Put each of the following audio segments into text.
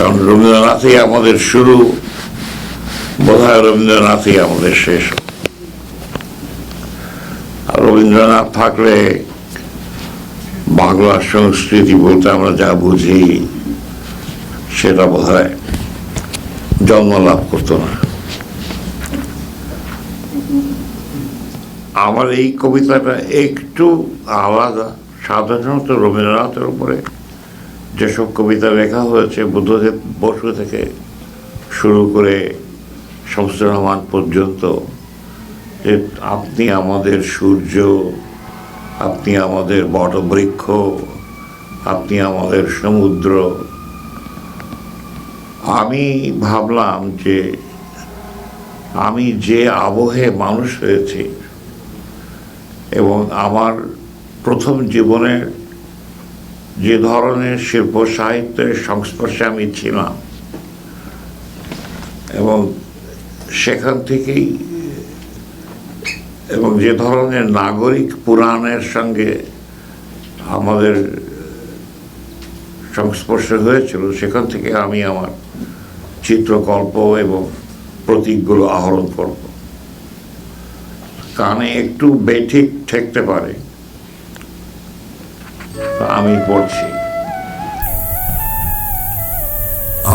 কারণ রবীন্দ্রনাথই আমাদের শুরু, বোধহয় রবীন্দ্রনাথই আমাদের শেষ। আর রবীন্দ্রনাথ থাকলে বাংলা সংস্কৃতি বলতে আমরা যা বুঝি, সেটা বোধহয় জন্ম লাভ করতো না। আমার এই কবিতাটা একটু আলাদা, সাধারণত রবীন্দ্রনাথের উপরে। যেসব কবিতা লেখা হয়েছে, বুদ্ধদেব বসু থেকে শুরু করে শামসুর রহমান পর্যন্ত, যে আপনি আমাদের সূর্য, আপনি আমাদের বটবৃক্ষ, আপনি আমাদের সমুদ্র। আমি ভাবলাম যে আমি যে আবহে মানুষ হয়েছি এবং আমার প্রথম জীবনের যে ধরনের শিল্প সাহিত্যের সংস্পর্শে আমি ছিলাম এবং সেখান থেকেই, এবং যে ধরনের নাগরিক পুরাণের সঙ্গে আমাদের সংস্পর্শ হয়েছিল, সেখান থেকে আমি আমার চিত্রকল্প এবং প্রতীকগুলো আহরণ করব। কানে একটু বেঠিক ঠেকতে পারে। আমি পড়ছি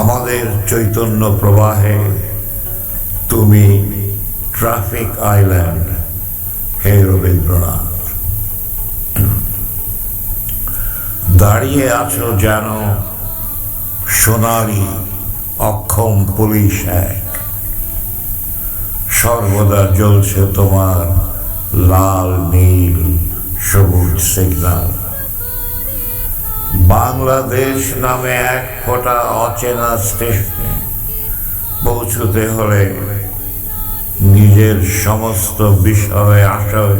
আমাদের চৈতন্য প্রবাহে তুমি ট্রাফিক আইল্যান্ড, হে রবীন্দ্রনাথ। দাঁড়িয়ে আছো যেন সোনালি অক্ষম পুলিশ এক। সর্বদা জ্বলছে তোমার লাল, নীল, সবুজ সিগন্যাল বাংলাদেশ নামে এক ফোঁটা অচেনা স্টেশনে পৌঁছতে হলে নিজের সমস্ত বিষয়ে আশয়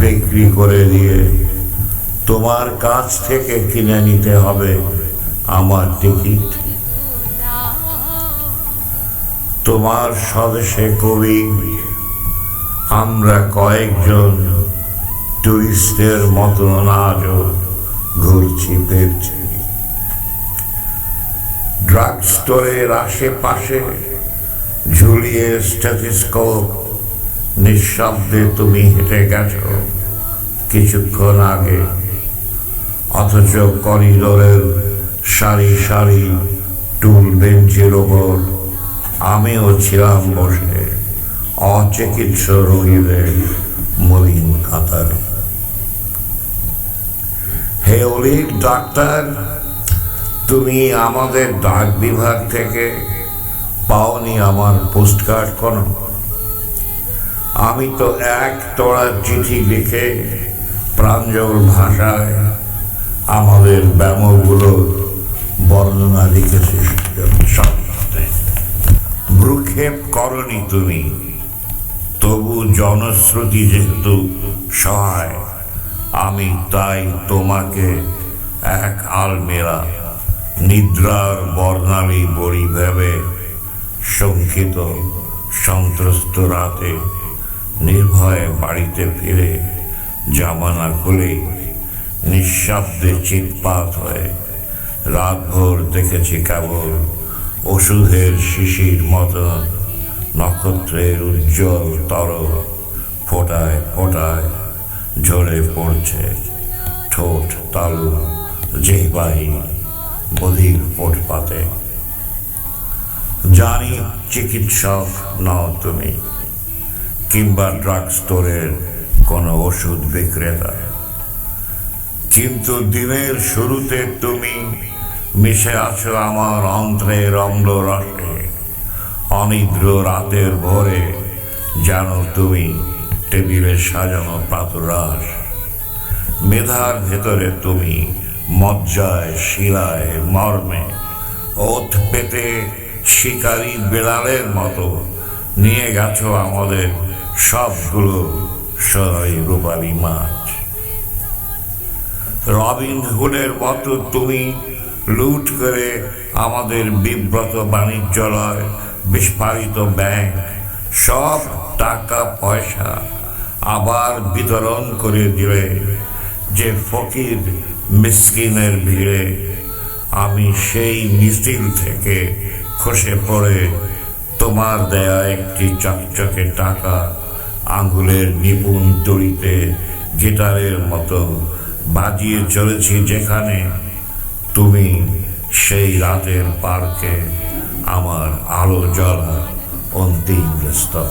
বিক্রি করে দিয়ে তোমার কাছ থেকে কিনে নিতে হবে আমার টিকিট। তোমার স্বদেশে কবি, আমরা কয়েকজন টুরিস্টের মতন আজও ঘুরছি ফিরছি ড্রাগ স্টোরের আশেপাশে ঝুলিয়ে স্ট্যাথিস্কোপ নিঃশব্দে তুমি হেঁটে গেছো কিছুক্ষণ আগে। অথচ করিডোরের সারি সারি টুল বেঞ্চের ওপর আমিও ছিলাম বসে অচিকিৎস রোগীদের মলিন কাতার হে অলিক ডাক্তার, তুমি আমাদের ডাক বিভাগ থেকে পাওনি আমার পোস্টকার্ড কোনো। আমি তো এক তোড়া চিঠি লিখে প্রাঞ্জল ভাষায় আমাদের ব্যামোগুলো বর্ণনা লিখেছি ভ্রুক্ষেপ করনি তুমি, তবু জনশ্রুতি যেহেতু সহায়। আমি তাই তোমাকে এক আলমেরা, নিদ্রার বর্ণালী বড়ি ভেবে শঙ্কিত, সন্ত্রস্ত রাতে নির্ভয়ে বাড়িতে ফিরে জামানা খুলে নিঃশব্দে চিৎপাত হয়ে রাতভর দেখেছি কেবল ওষুধের শিশির মতো নক্ষত্রের উজ্জ্বল তর ফোটায় ফোটায় ঝরে পড়ছে ঠোঁট তালু জিহ্বাহী বধির ফুটপাতে। জানি চিকিৎসক নও তুমি, কিংবা ড্রাগ স্টোরের কোনো ওষুধ বিক্রেতা। কিন্তু দিনের শুরুতে তুমি মিশে আছো আমার অন্ত্রের অম্ল রসে। অনিদ্র রাতের ভোরে জানো তুমি টেবিলে সাজানো প্রাতরাস মেধার ভেতরে তুমি মজ্জায়, শিলায়, মর্মে, ওত পেতে শিকারী বেড়ালের মতো নিয়ে গেছো আমাদের সবগুলো সরাই রূপালী মাছ রবিন হুডের মতো তুমি লুট করে আমাদের বিব্রত বাণিজ্যালয়, বিস্ফারিত ব্যাংক, সব টাকা পয়সা আবার বিতরণ করে দিলে যে ফকির মিসকিনের ভিড়ে আমি সেই মিছিল থেকে খসে পড়ে তোমার দেয়া একটি চকচকে টাকা আঙ্গুলের নিপুণ দড়িতে গিটারের মতো বাজিয়ে চলেছি যেখানে তুমি সেই রাতের পার্কে আমার আলো জ্বলা অন্তিম স্তর